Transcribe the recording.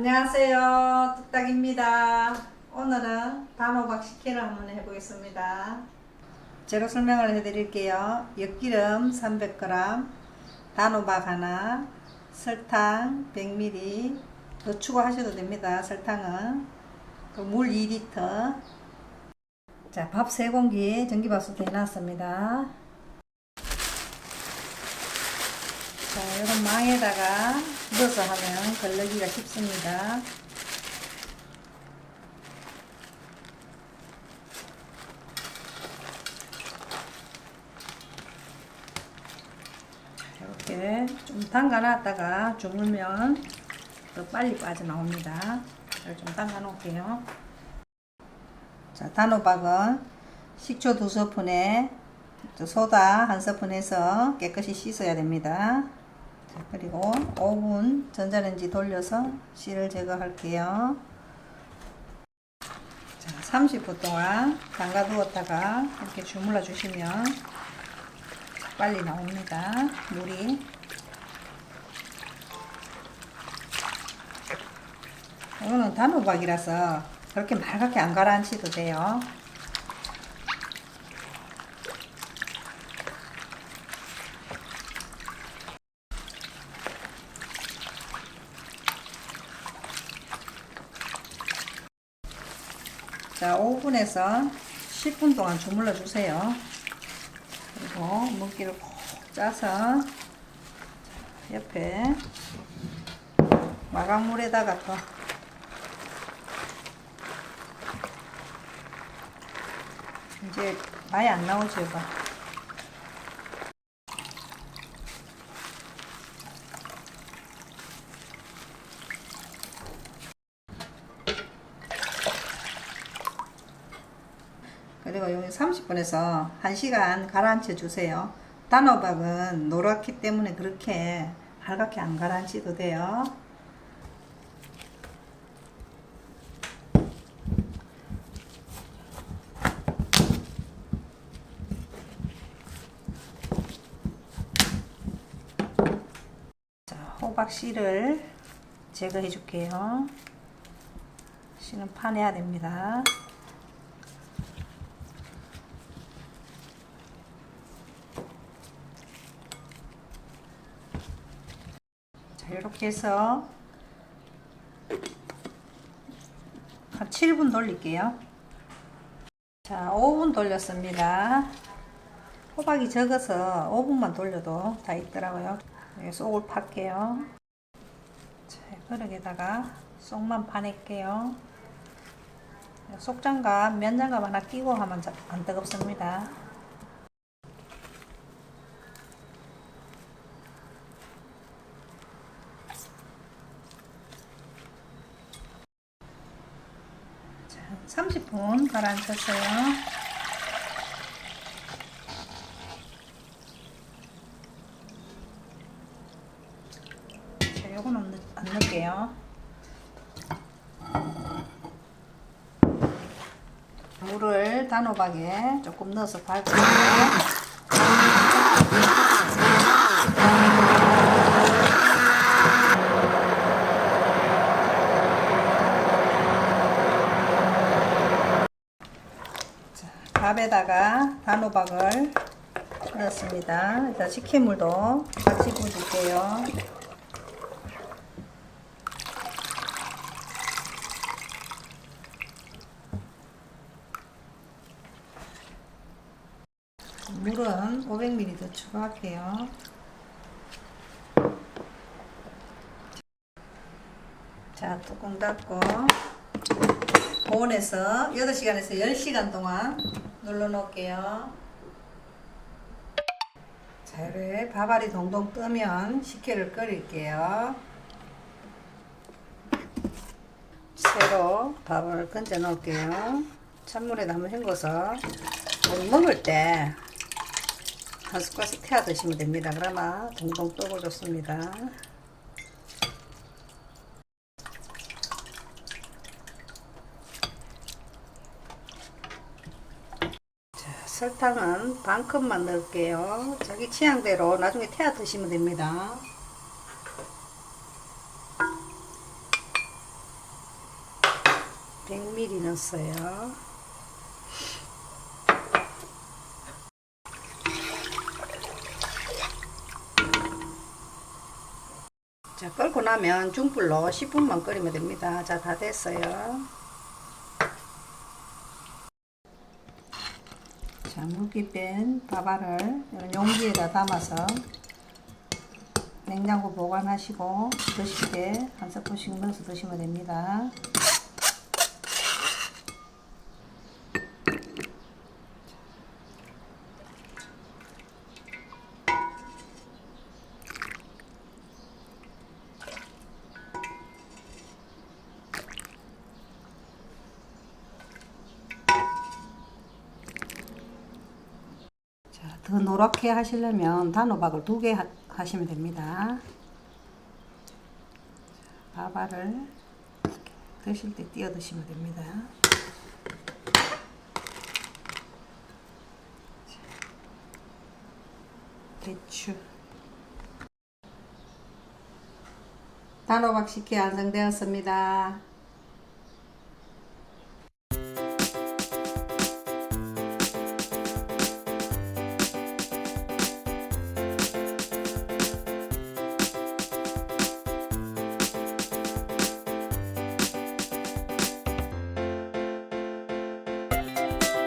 안녕하세요. 뚝딱입니다. 오늘은 단호박 식혜를 한번 해보겠습니다. 재료 설명을 해드릴게요. 엿기름 300g, 단호박 하나, 설탕 100ml, 더 추가하셔도 됩니다. 설탕은. 그물 2리터. 자, 밥 3공기 전기밥솥에 해놨습니다. 자, 이런 망에다가 넣어서 하면 걸르기가 쉽습니다. 이렇게 좀 담가 놨다가 주물면 더 빨리 빠져나옵니다. 좀 담가 놓을게요. 자, 단호박은 식초 두 스푼에 소다 한 스푼 해서 깨끗이 씻어야 됩니다. 자, 그리고 5분 전자레인지 돌려서 씨를 제거할게요. 자, 30분 동안 담가 두었다가 이렇게 주물러 주시면 빨리 나옵니다. 물이. 이거는 단호박이라서 그렇게 맑게 안 가라앉혀도 돼요. 자, 5분에서 10분 동안 주물러 주세요. 그리고 물기를 콕 짜서 옆에 마감물에다가 또 이제 많이 안 나오죠, 이거. 그리고 여기 30분에서 1시간 가라앉혀 주세요. 단호박은 노랗기 때문에 그렇게 빨갛게 안 가라앉혀도 돼요. 자, 호박 씨를 제거해 줄게요. 씨는 파내야 됩니다. 이렇게 해서 한 7분 돌릴게요. 자, 5분 돌렸습니다. 호박이 적어서 5분만 돌려도 다 있더라고요. 여기 속을 팔게요. 자, 그릇에다가 속만 파낼게요. 속장갑, 면장갑 하나 끼고 하면 자- 안 뜨겁습니다. 자, 30분 가라앉혔어요. 자, 요거는 안, 넣, 안 넣을게요. 물을 단호박에 조금 넣어서 밟고 밥에다가 단호박을 넣었습니다. 일단 식혜물도 같이 부어줄게요. 물은 500ml 더 추가할게요. 자, 뚜껑 닫고 보온에서 8시간에서 10시간 동안 눌러 놓을게요. 자, 이렇게 밥알이 동동 뜨면 식혜를 끓일게요. 새로 밥을 건져 놓을게요. 찬물에 한번 헹궈서 먹을 때 한 숟갈씩 태워 드시면 됩니다. 그러면 동동 뜨고 좋습니다. 자, 설탕은 반 컵만 넣을게요. 자기 취향대로 나중에 태워 드시면 됩니다. 5mm 넣었어요. 자, 끓고 나면 중불로 10분만 끓이면 됩니다. 자, 다 됐어요. 자, 물기 뺀 밥알을 이런 용기에다 담아서 냉장고 보관하시고 드실 때 한 스푼씩 넣어서 드시면 됩니다. 더 노랗게 하시려면 단호박을 두 개 하시면 됩니다. 자, 밥알을 드실 때 띄어 드시면 됩니다. 대추 단호박 식혜 완성되었습니다.